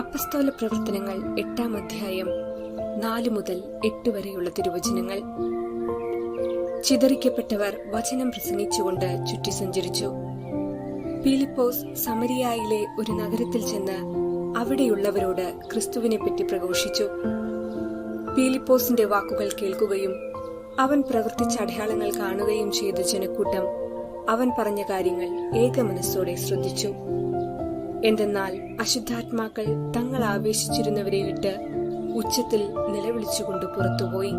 അപ്പസ്തോല പ്രവർത്തനങ്ങൾ എട്ടാം അധ്യായം നാല് മുതൽ എട്ട് വരെയുള്ള തിരുവചനങ്ങൾ. ചിതറിക്കപ്പെട്ടവർ വചനം പ്രസംഗിച്ചുകൊണ്ട് ചുറ്റി സഞ്ചരിച്ചു. പീലിപ്പോസ് സമരിയായിലെ ഒരു നഗരത്തിൽ ചെന്ന് അവിടെയുള്ളവരോട് ക്രിസ്തുവിനെ പറ്റി പ്രഘോഷിച്ചു. പീലിപ്പോസിന്റെ വാക്കുകൾ കേൾക്കുകയും അവൻ പ്രവർത്തിച്ച അടയാളങ്ങൾ കാണുകയും ചെയ്ത ജനക്കൂട്ടം അവൻ പറഞ്ഞ കാര്യങ്ങൾ ഏകമനസ്സോടെ ശ്രദ്ധിച്ചു. എന്തെന്നാൽ അശുദ്ധാത്മാക്കൾ തങ്ങൾ ആവേശിച്ചിരുന്നവരെ വിട്ട് ഉച്ചത്തിൽ നിലവിളിച്ചുകൊണ്ട് പുറത്തുപോയി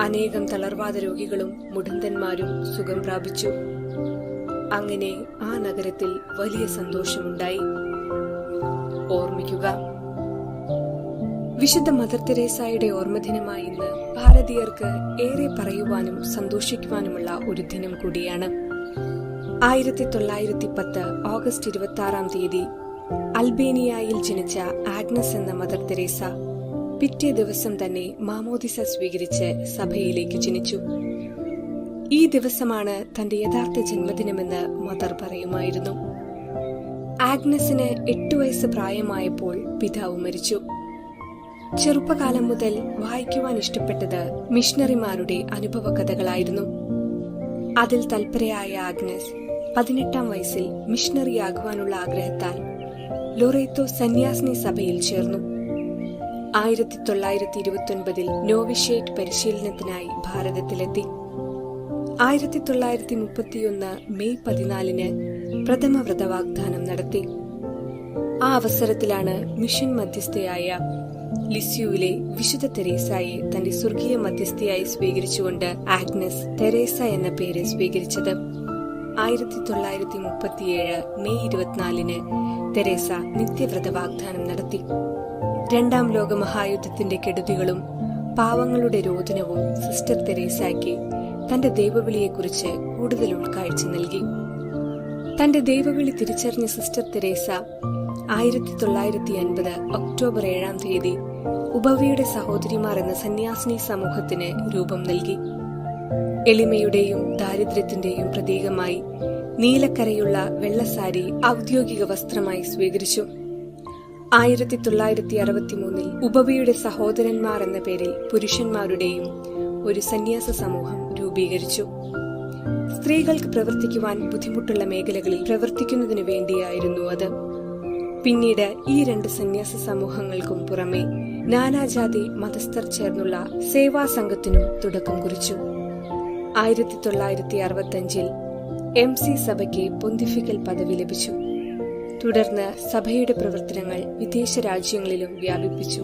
അനേകം തളർവാദ രോഗികളും മുടന്തന്മാരും സുഖം പ്രാപിച്ചു. അങ്ങനെ ആ നഗരത്തിൽ വലിയ സന്തോഷമുണ്ടായി. ഓർമ്മിക്കുക. വിശുദ്ധ മദർ തെരേസായുടെ ഓർമ്മദിനമായി ഇന്ന് ഭാരതീയർക്ക് ഏറെ പറയുവാനും സന്തോഷിക്കുവാനുമുള്ള ഒരു ദിനം കൂടിയാണ്. ആയിരത്തി തൊള്ളായിരത്തി പത്ത് ഓഗസ്റ്റ് ഇരുപത്തി ആറാം തീയതി അൽബേനിയയിൽ ജനിച്ച ആഗ്നസ് എന്ന മദർ തെരേസ പിറ്റേ ദിവസം തന്നെ മാമോദിസ സ്വീകരിച്ച് സഭയിലേക്ക് ജനിച്ചു. ഈ ദിവസമാണ് തന്റെ യഥാർത്ഥ ജന്മദിനമെന്ന് മദർ പറയുമായിരുന്നു. ആഗ്നസിന് എട്ടു വയസ്സ് പ്രായമായപ്പോൾ പിതാവ് മരിച്ചു. ചെറുപ്പകാലം മുതൽ വായിക്കുവാൻ ഇഷ്ടപ്പെട്ടത് മിഷണറിമാരുടെ അനുഭവ കഥകളായിരുന്നു അതിൽ തൽപരയായ ആഗ്നസ് പതിനെട്ടാം വയസ്സിൽ മിഷണറിയാകുവാനുള്ള ആഗ്രഹത്താൽ ലൊറേത്തോ സന്യാസിനി സഭയിൽ ചേർന്നു. ആയിരത്തി തൊള്ളായിരത്തി ഇരുപത്തിയൊൻപതിൽ നോവിഷേറ്റ് പരിശീലനത്തിനായി ഭാരതത്തിലെത്തി. ആയിരത്തി തൊള്ളായിരത്തി മുപ്പത്തിയൊന്ന് മെയ് പതിനാലിന് പ്രഥമ വ്രതവാഗ്ദാനം നടത്തി. ആ അവസരത്തിലാണ് മിഷൻ മധ്യസ്ഥയായ ലിസ്യുവിലെ വിശുദ്ധ തെരേസായെ തന്റെ സ്വർഗീയ മധ്യസ്ഥയായി സ്വീകരിച്ചുകൊണ്ട് ആഗ്നസ് തെരേസ എന്ന പേര് സ്വീകരിച്ചത്. ആയിരത്തി തൊള്ളായിരത്തി മുപ്പത്തിയേഴ് മെയ് ഇരുപത്തിനാലിന് തെരേസ നിത്യവ്രത വാഗ്ദാനം നടത്തി. രണ്ടാം ലോക മഹായുദ്ധത്തിന്റെ കെടുതികളും പാവങ്ങളുടെ രോദനവും സിസ്റ്റർ തെരേസയ്ക്ക് തന്റെ ദൈവവിളിയെക്കുറിച്ച് കൂടുതൽ ഉൾക്കാഴ്ച നൽകി. തന്റെ ദൈവവിളി തിരിച്ചറിഞ്ഞ സിസ്റ്റർ തെരേസ ആയിരത്തി തൊള്ളായിരത്തി അൻപത് ഒക്ടോബർ ഏഴാം തീയതി ഉപവിയുടെ സഹോദരിമാർ എന്ന സന്യാസിനി സമൂഹത്തിന് രൂപം നൽകി. എളിമയുടെയും ദാരിദ്ര്യത്തിന്റെയും പ്രതീകമായി നീലക്കരയുള്ള വെള്ളസാരി ഔദ്യോഗിക വസ്ത്രമായി സ്വീകരിച്ചു. ആയിരത്തി തൊള്ളായിരത്തി അറുപത്തിമൂന്നിൽ ഉപവിയുടെ സഹോദരന്മാർ എന്ന പേരിൽ പുരുഷന്മാരുടെയും ഒരു സന്യാസ സമൂഹം രൂപീകരിച്ചു. സ്ത്രീകൾക്ക് പ്രവർത്തിക്കുവാൻ ബുദ്ധിമുട്ടുള്ള മേഖലകളിൽ പ്രവർത്തിക്കുന്നതിനു വേണ്ടിയായിരുന്നു അത്. പിന്നീട് ഈ രണ്ട് സന്യാസ സമൂഹങ്ങൾക്കും പുറമെ നാനാജാതി മതസ്ഥർ ചേർന്നുള്ള സേവാ സംഘത്തിനും തുടക്കം കുറിച്ചു. ആയിരത്തി തൊള്ളായിരത്തി അറുപത്തഞ്ചിൽ എം സി സഭയ്ക്ക് പൊന്തിഫിക്കൽ പദവി ലഭിച്ചു. തുടർന്ന് സഭയുടെ പ്രവർത്തനങ്ങൾ വിദേശ രാജ്യങ്ങളിലും വ്യാപിപ്പിച്ചു.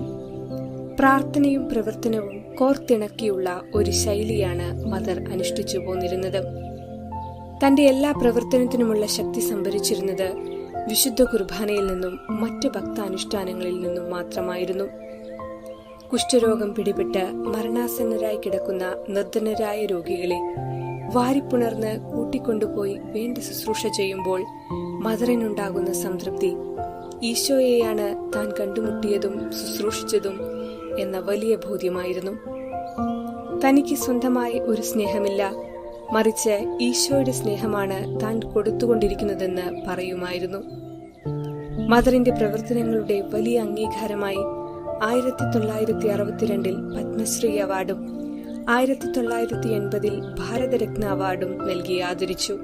പ്രാർത്ഥനയും പ്രവർത്തനവും കോർത്തിണക്കിയുള്ള ഒരു ശൈലിയാണ് മദർ അനുഷ്ഠിച്ചു പോന്നിരുന്നത്. തന്റെ എല്ലാ പ്രവർത്തനത്തിനുമുള്ള ശക്തി സംഭരിച്ചിരുന്നത് വിശുദ്ധ കുർബാനയിൽ നിന്നും മറ്റ് ഭക്താനുഷ്ഠാനങ്ങളിൽ നിന്നും മാത്രമായിരുന്നു. കുഷ്ഠരോഗം പിടിപെട്ട് മരണാസന്നരായി കിടക്കുന്ന നിർദ്ധനരായ രോഗികളെ വാരിപ്പുണർന്ന് കൂട്ടിക്കൊണ്ടുപോയി വേണ്ട ശുശ്രൂഷ ചെയ്യുമ്പോൾ മദറിനുണ്ടാകുന്ന സംതൃപ്തി. ഈശോയെയാണ് താൻ കണ്ടുമുട്ടിയതും ശുശ്രൂഷിച്ചതും എന്ന വലിയ ബോധ്യമായിരുന്നു. തനിക്ക് സ്വന്തമായി ഒരു സ്നേഹമില്ല. മറിച്ച് ഈശോയുടെ സ്നേഹമാണ് താൻ കൊടുത്തുകൊണ്ടിരിക്കുന്നതെന്ന് പറയുമായിരുന്നു. മദറിന്റെ പ്രവർത്തനങ്ങളുടെ വലിയ അംഗീകാരമായി ആയിരത്തി തൊള്ളായിരത്തി അറുപത്തിരണ്ടിൽ പത്മശ്രീ അവാർഡും ആയിരത്തി തൊള്ളായിരത്തി എൺപതിൽ ഭാരതരത്ന അവാർഡും നൽകി ആദരിച്ചു.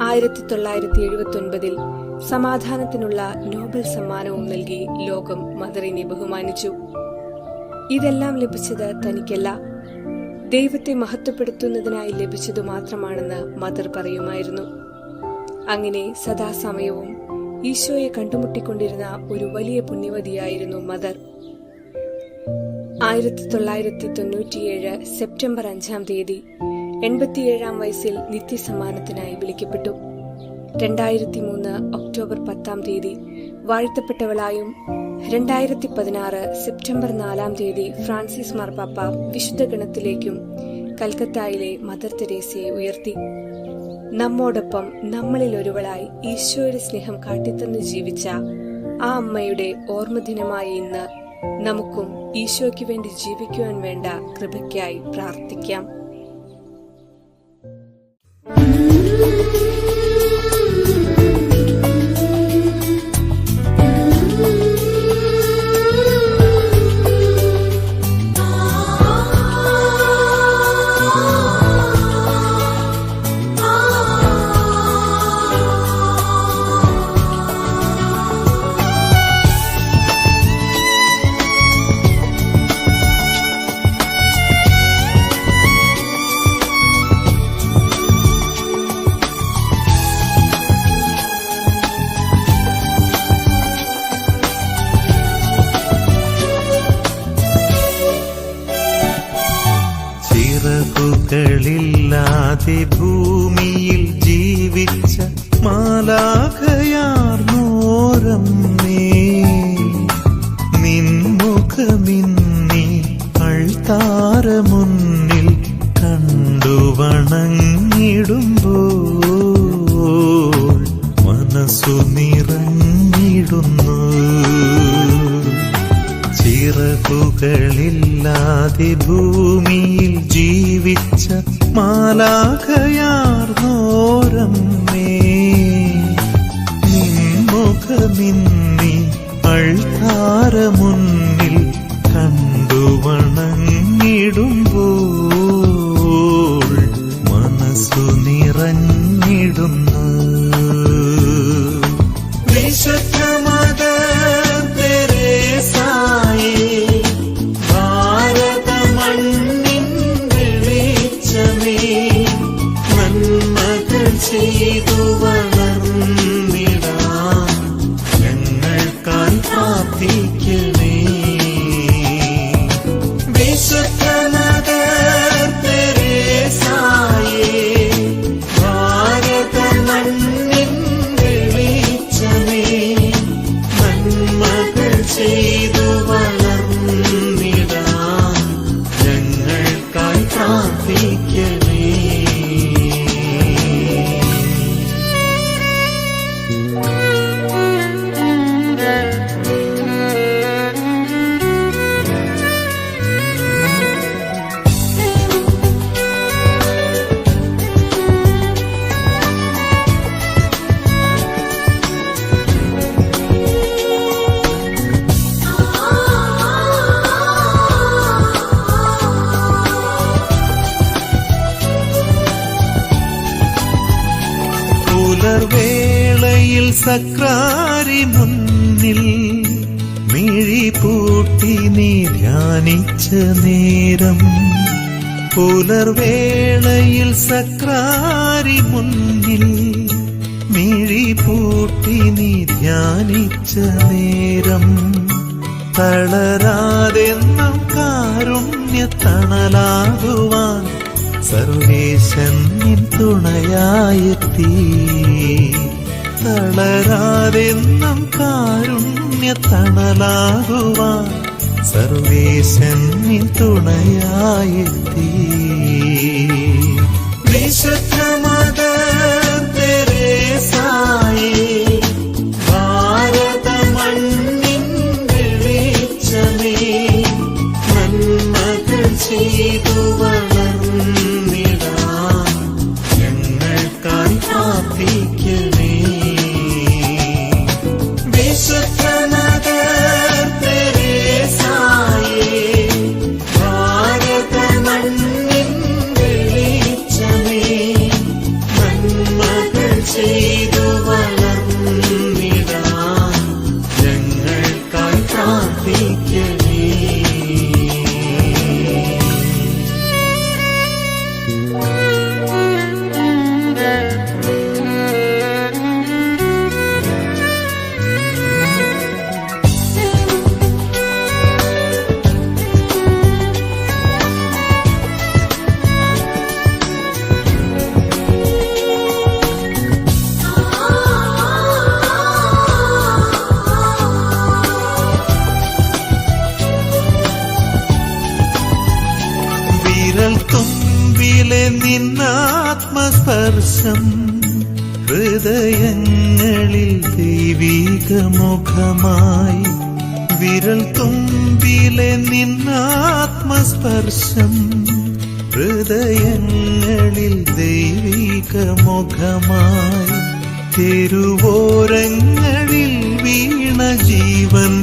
ആയിരത്തി തൊള്ളായിരത്തി എഴുപത്തി ഒൻപതിൽ സമാധാനത്തിനുള്ള നോബൽ സമ്മാനവും നൽകി ലോകം മദറിനെ ബഹുമാനിച്ചു. ഇതെല്ലാം ലഭിച്ചത് തനിക്കല്ല. ദൈവത്തെ മഹത്വപ്പെടുത്തുന്നതിനായി ലഭിച്ചതു മാത്രമാണെന്ന് മദർ പറയുമായിരുന്നു. അങ്ങനെ സദാസമയവും ഈശോയെ കണ്ടുമുട്ടിക്കൊണ്ടിരുന്ന ഒരു വലിയ പുണ്യവതിയായിരുന്നു മദർ. ആയിരത്തി തൊള്ളായിരത്തി തൊണ്ണൂറ്റിയേഴ് സെപ്റ്റംബർ അഞ്ചാം തീയതി എൺപത്തിയേഴാം വയസ്സിൽ നിത്യസമ്മാനത്തിനായി വിളിക്കപ്പെട്ടു. രണ്ടായിരത്തി മൂന്ന് ഒക്ടോബർ പത്താം തീയതി വാഴ്ത്തപ്പെട്ടവളായും രണ്ടായിരത്തി പതിനാറ് സെപ്റ്റംബർ നാലാം തീയതി ഫ്രാൻസിസ് മാർപ്പാപ്പ വിശുദ്ധ ഗണത്തിലേക്കും കൽക്കത്തായിലെ മദർ തെരേസയെ ഉയർത്തി. നമ്മോടൊപ്പം നമ്മളിൽ ഒരുവളായി ഈശോയുടെ സ്നേഹം കാട്ടിത്തന്ന് ജീവിച്ച ആ അമ്മയുടെ ഓർമ്മദിനമായി ഇന്ന് നമുക്കും ഈശോയ്ക്ക് വേണ്ടി ജീവിക്കുവാൻ വേണ്ട കൃപയ്ക്കായി പ്രാർത്ഥിക്കാം. ചിറകുകളില്ലാതെ ഭൂമിയിൽ ജീവിച്ച മാലാഖയാർന്നോരമ്മേ. നിൻമുഖമിന്നി മാലാഖയാർന്നോരമ്മേ സക്രാരി മുന്നിൽ മിഴി പൂട്ടി നീ ധ്യാനിച്ച നേരം. പുലർവേളയിൽ സക്രാരി മുന്നിൽ മിഴി പൂട്ടി നീ ധ്യാനിച്ച നേരം. തളരാതെ നാം കാരുണ്യ തണലാകുവാൻ സർവേശൻ നിൻ തുണയായെത്തി. തളരാതെ നാം കാരുണ്യ തണലാകുവാൻ സർവേശൻ തുണയായെത്തി വിശുദ്ധമത നിന്നാത്മസ്പർശം ഹൃദയങ്ങളിൽ ദൈവിക മുഖമായി വിരൽ തുമ്പിലെ നിന്നാത്മസ്പർശം ഹൃദയങ്ങളിൽ ദൈവിക മുഖമായി തെരുവോരങ്ങളിൽ വീണ ജീവൻ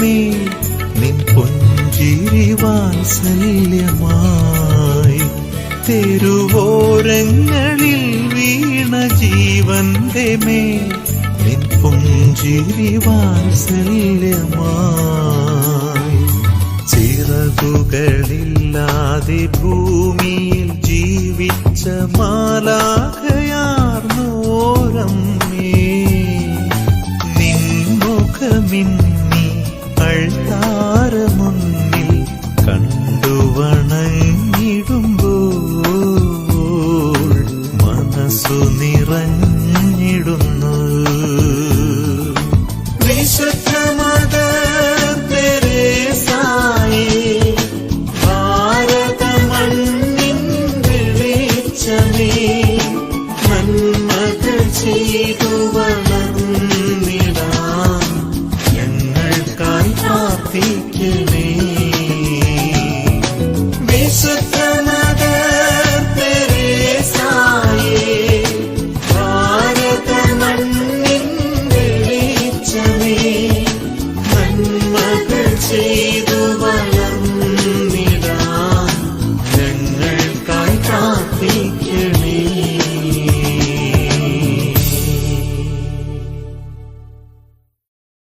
മേൽ നിൻ പുഞ്ചിരി തെരുവോരങ്ങളിൽ ജീവന്റെ മേൽ നിൻ പുഞ്ചിരി വാത്സല്യമായി ചിറകുകളില്ലാതെ ഭൂമിയിൽ ജീവിച്ച മാലാഖയാർന്നോരമ്മേ